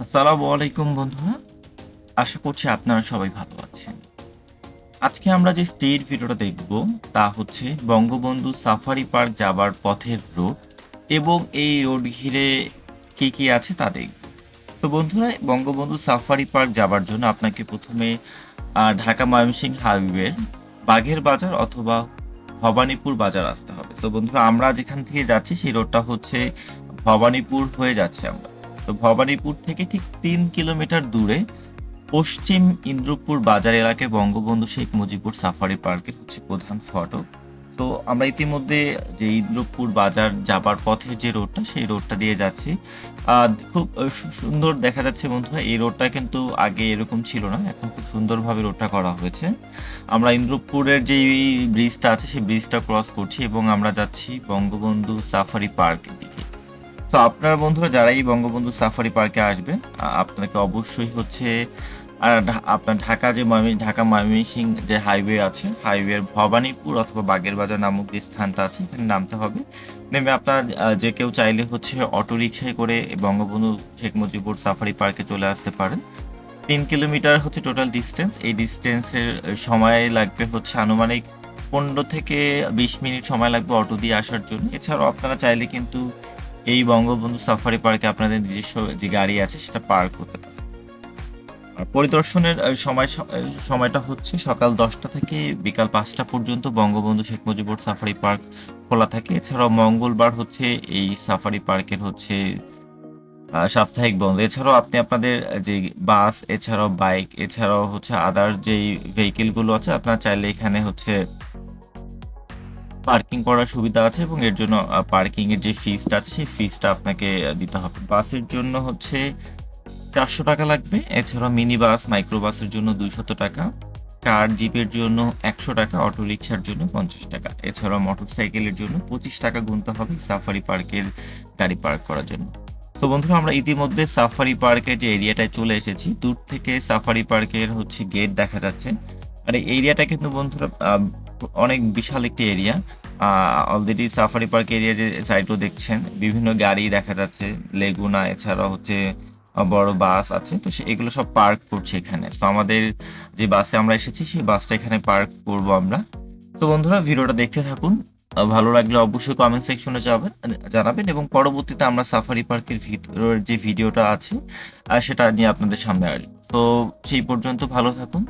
আসসালামু আলাইকুম বন্ধুরা আশা করছি আপনারা সবাই ভালো আছেন। আজকে আমরা যে স্টেট ভিডিওটা দেখব তা হচ্ছে বঙ্গবন্ধু সাফারি পার্ক যাবার পথের রোড এবং এই রোড ঘিরে কি কি আছে তা দেখব। তো বন্ধুরা, বঙ্গবন্ধু সাফারি পার্ক যাবার জন্য আপনাকে প্রথমে ঢাকা ময়মনসিংহ হাইওয়ের বাঘের বাজার অথবা ভবানীপুর বাজার আসতে হবে। তো বন্ধুরা, আমরা যেখান থেকে যাচ্ছি সেই রোডটা হচ্ছে ভবানীপুর হয়ে যাচ্ছে আমরা। তো ভবানীপুর থেকে ঠিক তিন কিলোমিটার দূরে পশ্চিম ইন্দ্রপুর বাজার এলাকায় বঙ্গবন্ধু শেখ মুজিবুর সাফারি পার্কের হচ্ছে প্রধান ফটক তো আমরা ইতিমধ্যে যে ইন্দ্রপুর বাজার যাবার পথে যে রোডটা, সেই রোডটা দিয়ে যাচ্ছি। খুব সুন্দর দেখা যাচ্ছে বন্ধুরা, এই রোডটা কিন্তু আগে এরকম ছিল না, এখন খুব সুন্দরভাবে রোডটা করা হয়েছে। আমরা ইন্দ্রপুরের যে ব্রিজটা আছে, সেই ব্রিজটা ক্রস করছি এবং আমরা যাচ্ছি বঙ্গবন্ধু সাফারি পার্কের দিকে। তো আপনার বন্ধুরা যারা এই বঙ্গবন্ধু সাফারি পার্কে আসবেন আপনাকে অবশ্যই হচ্ছে, আর আপনার ঢাকা যে ময়মি, ঢাকা ময়মনসিং যে হাইওয়ে আছে হাইওয়ের ভবানীপুর অথবা বাগের বাজার নামক যে স্থানটা আছে এখানে নামতে হবে। নেমে আপনার যে কেউ চাইলে হচ্ছে অটো রিক্সায় করে বঙ্গবন্ধু শেখ মুজিবুর সাফারি পার্কে চলে আসতে পারেন। তিন কিলোমিটার হচ্ছে টোটাল ডিস্টেন্স এই ডিস্টেন্সের সময় লাগবে হচ্ছে আনুমানিক পনেরো থেকে বিশ মিনিট সময় লাগবে অটো দিয়ে আসার জন্য। এছাড়াও আপনারা চাইলে কিন্তু এই বঙ্গবন্ধু সাফারি পার্কে আপনাদের নিজস্ব যে গাড়ি আছে সেটা পার্ক করতে আর পরিদর্শনের সময় সময়টা হচ্ছে সকাল দশটা থেকে বিকাল পাঁচটা পর্যন্ত বঙ্গবন্ধু শেখ মুজিবুর সাফারি পার্ক খোলা থাকে। এছাড়াও মঙ্গলবার হচ্ছে এই সাফারি পার্কের হচ্ছে সাপ্তাহিক বন্ধ। এছাড়াও আপনি আপনাদের যে বাস, এছাড়াও বাইক, এছাড়াও হচ্ছে আদার যেই ভেহিকেলগুলো আছে, আপনারা চাইলে এখানে হচ্ছে পার্কিং করার সুবিধা আছে এবং এর জন্য পার্কিং এর যে ফিসটা আছে, সেই ফিসটা আপনাকে দিতে হবে। বাসের জন্য হচ্ছে চারশো টাকা লাগবে, এছাড়াও মিনি বাস মাইক্রো বাসের জন্য দুইশত টাকা কার জিপের জন্য একশো টাকা অটো রিক্সার জন্য পঞ্চাশ টাকা এছাড়া মোটর সাইকেলের জন্য পঁচিশ টাকা গুনতে হবে সাফারি পার্কের গাড়ি পার্ক করার জন্য। তো বন্ধুরা, আমরা ইতিমধ্যে সাফারি পার্কের যে এরিয়াটায় চলে এসেছি, দূর থেকে সাফারি পার্কের হচ্ছে গেট দেখা যাচ্ছে। আর এই এরিয়াটা কিন্তু বন্ধুরা অনেক বিশাল একটি area already safari park area যে সাইডও দেখছেন, বিভিন্ন গাড়ি দেখা যাচ্ছে লেগুনা এছাড়া হচ্ছে বড় বাস আছে, তো এগুলো সব পার্ক করছে এখানে। তো আমাদের যে বাসে আমরা এসেছি, সেই বাসটা এখানে পার্ক করব আমরা। তো বন্ধুরা, ভিডিওটা দেখতে থাকুন। ভালো লাগলে অবশ্যই কমেন্ট সেকশনে যাবেন, জানাবেন, এবং পরবর্তীতে আমরা সাফারি পার্কের ভিতরের যে ভিডিওটা আছে সেটা নিয়ে আপনাদের সামনে আসব। তো সেই পর্যন্ত ভালো থাকুন।